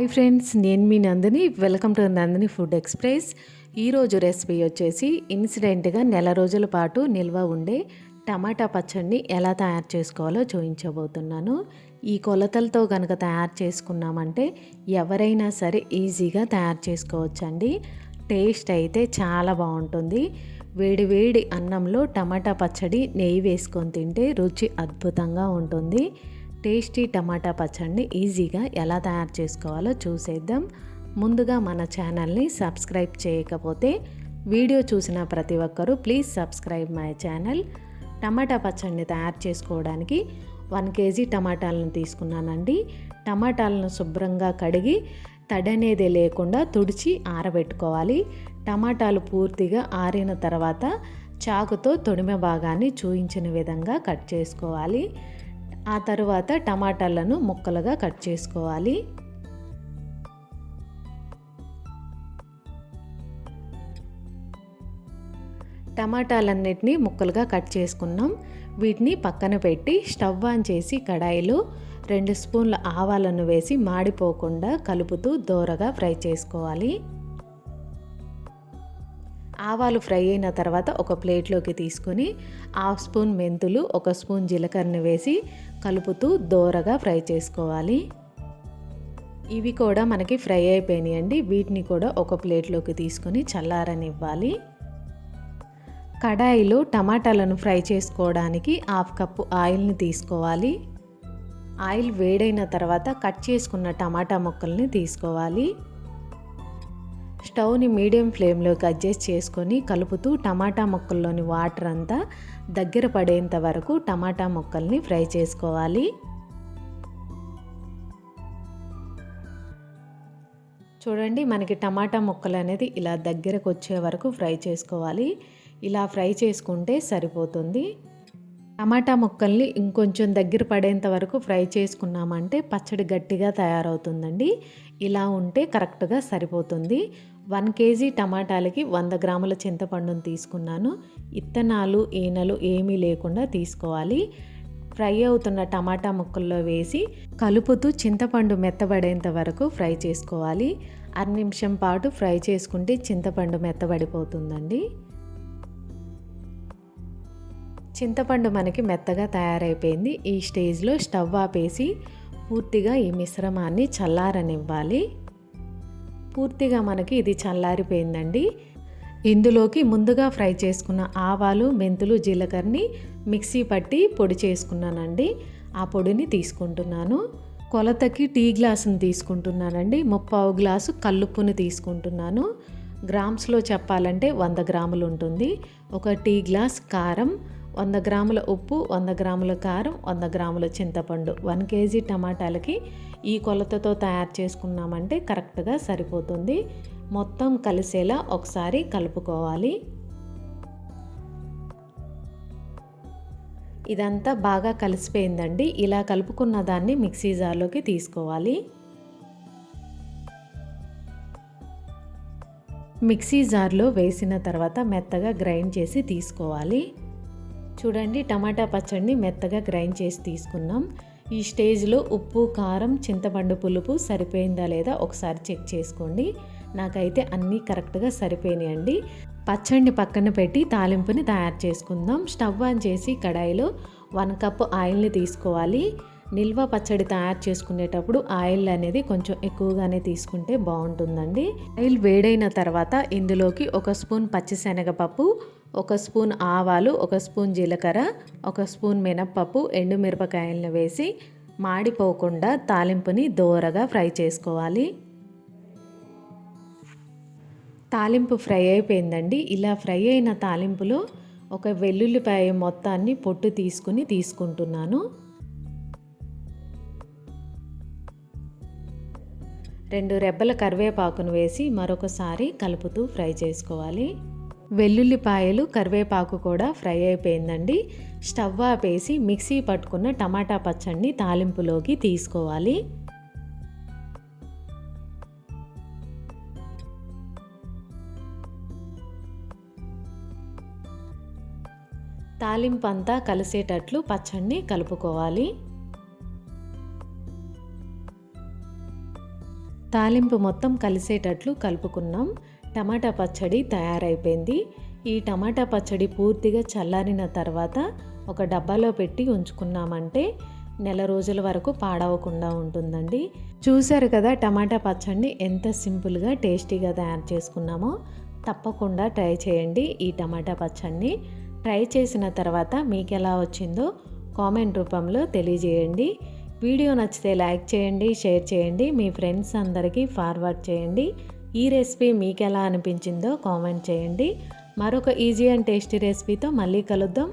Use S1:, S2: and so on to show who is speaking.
S1: High friends నేను మీ Nandini. Welcome to Nandini food express. ఈరోజు recipe వచ్చేసి ఇన్సిడెంట్గా నెల రోజుల పాటు నిల్వ ఉండే టమాటా పచ్చడిని ఎలా తయారు చేసుకోవాలో చూపించబోతున్నాను. ఈ కొలతలతో కనుక తయారు చేసుకున్నామంటే ఎవరైనా సరే ఈజీగా తయారు చేసుకోవచ్చండి. టేస్ట్ అయితే చాలా బాగుంటుంది. వేడి వేడి అన్నంలో టమాటా పచ్చడి నెయ్యి వేసుకొని తింటే రుచి అద్భుతంగా ఉంటుంది. టేస్టీ టమాటా పచ్చడిని ఈజీగా ఎలా తయారు చేసుకోవాలో చూసేద్దాం. ముందుగా మన ఛానల్ని సబ్స్క్రైబ్ చేయకపోతే వీడియో చూసిన ప్రతి ఒక్కరూ ప్లీజ్ సబ్స్క్రైబ్ మై ఛానల్. టమాటా పచ్చడిని తయారు చేసుకోవడానికి వన్ కేజీ టమాటాలను తీసుకున్నానండి. టమాటాలను శుభ్రంగా కడిగి తడనేది లేకుండా తుడిచి ఆరబెట్టుకోవాలి. టమాటాలు పూర్తిగా ఆరిన తర్వాత చాకుతో తొడిమె భాగాన్ని చూయించిన విధంగా కట్ చేసుకోవాలి. ఆ తరువాత టమాటాలను ముక్కలుగా కట్ చేసుకోవాలి. టమాటాలన్నిటినీ ముక్కలుగా కట్ చేసుకున్నాం. వీటిని పక్కన పెట్టి స్టవ్ ఆన్ చేసి కడాయిలో రెండు స్పూన్ల ఆవాలను వేసి మాడిపోకుండా కలుపుతూ దోరగా ఫ్రై చేసుకోవాలి. ఆవాలు ఫ్రై అయిన తర్వాత ఒక ప్లేట్లోకి తీసుకొని హాఫ్ స్పూన్ మెంతులు ఒక స్పూన్ జీలకర్రని వేసి కలుపుతూ దోరగా ఫ్రై చేసుకోవాలి. ఇవి కూడా మనకి ఫ్రై అయిపోయినాయండి. వీటిని కూడా ఒక ప్లేట్లోకి తీసుకొని చల్లారనివ్వాలి. కడాయిలో టమాటాలను ఫ్రై చేసుకోవడానికి హాఫ్ కప్పు ఆయిల్ని తీసుకోవాలి. ఆయిల్ వేడైన తర్వాత కట్ చేసుకున్న టమాటా ముక్కల్ని తీసుకోవాలి. స్టవ్ని మీడియం ఫ్లేమ్లోకి అడ్జస్ట్ చేసుకొని కలుపుతూ టమాటా ముక్కల్లోని వాటర్ అంతా దగ్గర పడేంత వరకు టమాటా ముక్కల్ని ఫ్రై చేసుకోవాలి. చూడండి మనకి టమాటా ముక్కలు అనేది ఇలా దగ్గరకు వచ్చే వరకు ఫ్రై చేసుకోవాలి. ఇలా ఫ్రై చేసుకుంటే సరిపోతుంది. టమాటా ముక్కల్ని ఇంకొంచెం దగ్గర పడేంత వరకు ఫ్రై చేసుకున్నామంటే పచ్చడి గట్టిగా తయారవుతుందండి. ఇలా ఉంటే కరెక్ట్గా సరిపోతుంది. వన్ కేజీ టమాటాలకి వంద గ్రాముల చింతపండును తీసుకున్నాను. ఇత్తనాలు ఈనలు ఏమీ లేకుండా తీసుకోవాలి. ఫ్రై అవుతున్న టమాటా ముక్కల్లో వేసి కలుపుతూ చింతపండు మెత్తబడేంత వరకు ఫ్రై చేసుకోవాలి. అర నిమిషం పాటు ఫ్రై చేసుకుంటే చింతపండు మెత్తబడిపోతుందండి. చింతపండు మనకి మెత్తగా తయారైపోయింది. ఈ స్టేజ్లో స్టవ్ ఆపేసి పూర్తిగా ఈ మిశ్రమాన్ని చల్లారనివ్వాలి. పూర్తిగా మనకి ఇది చల్లారిపోయిందండి. ఇందులోకి ముందుగా ఫ్రై చేసుకున్న ఆవాలు మెంతులు జీలకర్రని మిక్సీ పట్టి పొడి చేసుకున్నానండి. ఆ పొడిని తీసుకుంటున్నాను. కొలతకి టీ గ్లాసుని తీసుకుంటున్నానండి. ముప్పావు గ్లాసు కల్లుప్పుని తీసుకుంటున్నాను. గ్రామ్స్లో చెప్పాలంటే వంద గ్రాములు ఉంటుంది. ఒక టీ గ్లాస్ కారం వంద గ్రాముల ఉప్పు వంద గ్రాముల కారం వంద గ్రాముల చింతపండు. వన్ కేజీ టమాటాలకి ఈ కొలతతో తయారు చేసుకున్నామంటే కరెక్ట్గా సరిపోతుంది. మొత్తం కలిసేలా ఒకసారి కలుపుకోవాలి. ఇదంతా బాగా కలిసిపోయిందండి. ఇలా కలుపుకున్న దాన్ని మిక్సీ జార్లోకి తీసుకోవాలి. మిక్సీ జార్లో వేసిన తర్వాత మెత్తగా గ్రైండ్ చేసి తీసుకోవాలి. చూడండి టమాటా పచ్చడిని మెత్తగా గ్రైండ్ చేసి తీసుకున్నాం. ఈ స్టేజ్లో ఉప్పు కారం చింతపండు పులుపు సరిపోయిందా లేదా ఒకసారి చెక్ చేసుకోండి. నాకైతే అన్నీ కరెక్ట్గా సరిపోయినాయండి. పచ్చడిని పక్కన పెట్టి తాలింపుని తయారు చేసుకుందాం. స్టవ్ ఆన్ చేసి కడాయిలో వన్ కప్ ఆయిల్ని తీసుకోవాలి. నిల్వ పచ్చడి తయారు చేసుకునేటప్పుడు ఆయిల్ అనేది కొంచెం ఎక్కువగానే తీసుకుంటే బాగుంటుందండి. ఆయిల్ వేడైన తర్వాత ఇందులోకి ఒక స్పూన్ పచ్చిశనగపప్పు ఒక స్పూన్ ఆవాలు ఒక స్పూన్ జీలకర్ర ఒక స్పూన్ మినప్పప్పు ఎండుమిరపకాయలను వేసి మాడిపోకుండా తాలింపుని దోరగా ఫ్రై చేసుకోవాలి. తాలింపు ఫ్రై అయిపోయిందండి. ఇలా ఫ్రై అయిన తాలింపులో ఒక వెల్లుల్లిపాయ మొత్తాన్ని పొట్టు తీసుకుని తీసుకుంటున్నాను. రెండు రెబ్బల కరివేపాకును వేసి మరొకసారి కలుపుతూ ఫ్రై చేసుకోవాలి. వెల్లుల్లిపాయలు కరివేపాకు కూడా ఫ్రై అయిపోయిందండి. స్టవ్ ఆపేసి మిక్సీ పట్టుకున్న టమాటా పచ్చడిని తాలింపులోకి తీసుకోవాలి. తాలింపు అంతా కలిసేటట్లు పచ్చడిని కలుపుకోవాలి. తాలింపు మొత్తం కలిసేటట్లు కలుపుకున్నాం. టమాటా పచ్చడి తయారైపోయింది. ఈ టమాటా పచ్చడి పూర్తిగా చల్లారిన తర్వాత ఒక డబ్బాలో పెట్టి ఉంచుకున్నామంటే నెల రోజుల వరకు పాడవకుండా ఉంటుందండి. చూశారు కదా టమాటా పచ్చడిని ఎంత సింపుల్గా టేస్టీగా తయారు చేసుకున్నామో? తప్పకుండా ట్రై చేయండి ఈ టమాటా పచ్చడిని. ట్రై చేసిన తర్వాత మీకు ఎలా వచ్చిందో కామెంట్ రూపంలో తెలియజేయండి. వీడియో నచ్చితే లైక్ చేయండి షేర్ చేయండి మీ ఫ్రెండ్స్ అందరికీ ఫార్వర్డ్ చేయండి. ఈ రెసిపీ మీకు ఎలా అనిపించిందో కామెంట్ చేయండి. మరొక ఈజీ అండ్ టేస్టీ రెసిపీతో మళ్ళీ కలుద్దాం.